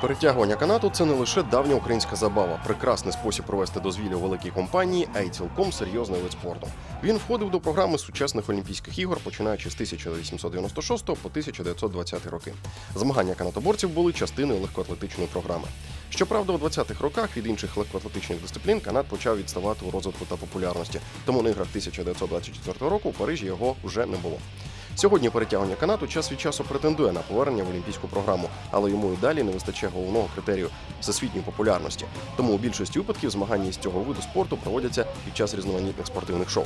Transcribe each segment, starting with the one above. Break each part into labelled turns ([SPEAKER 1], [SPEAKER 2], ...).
[SPEAKER 1] Перетягування канату це не лише давня українська забава, прекрасний спосіб провести дозвілля у великій компанії, а й цілком серйозний вид спорту. Він входив до програми сучасних Олімпійських ігор, починаючи з 1896 по 1920 роки. Змагання канатоборців були частиною легкоатлетичної програми. Щоправда, у 20-х роках від інших легкоатлетичних дисциплін канат почав відставати у розвитку та популярності. Тому на іграх 1924 року у Парижі його вже не було. Сьогодні перетягування канату час від часу претендує на повернення в олімпійську програму, але йому і далі не вистачає головного критерію всесвітньої популярності. Тому у більшості випадків змагання із цього виду спорту проводяться під час різноманітних спортивних шоу.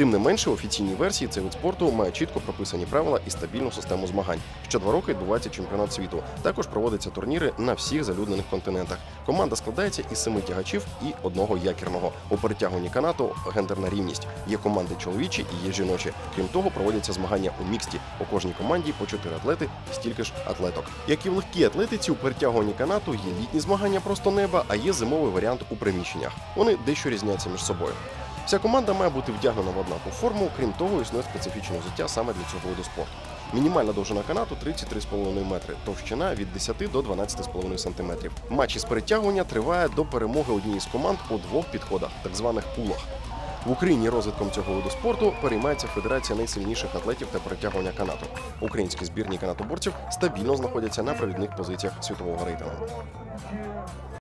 [SPEAKER 1] Тим не менше, в офіційній версії цей вид спорту має чітко прописані правила і стабільну систему змагань. Що два роки відбувається чемпіонат світу. Також проводяться турніри на всіх залюднених континентах. Команда складається із семи тягачів і одного якірного. У перетягуванні канату гендерна рівність. Є команди чоловічі і є жіночі. Крім того, проводяться змагання у міксті. У кожній команді по чотири атлети і стільки ж атлеток. Як і в легкій атлетиці, у перетягуванні канату є літні змагання просто неба, а є зимовий варіант у приміщеннях. Вони дещо різняться між собою. Вся команда має бути вдягнена в однакову форму, крім того, існує специфічне взуття саме для цього виду спорту. Мінімальна довжина канату 33,5 метри, товщина від 10 до 12,5 см. Матч із перетягування триває до перемоги однієї з команд у двох підходах, так званих пулах. В Україні розвитком цього виду спорту переймається Федерація найсильніших атлетів та перетягування канату. Українські збірні канатоборців стабільно знаходяться на провідних позиціях світового рейтингу.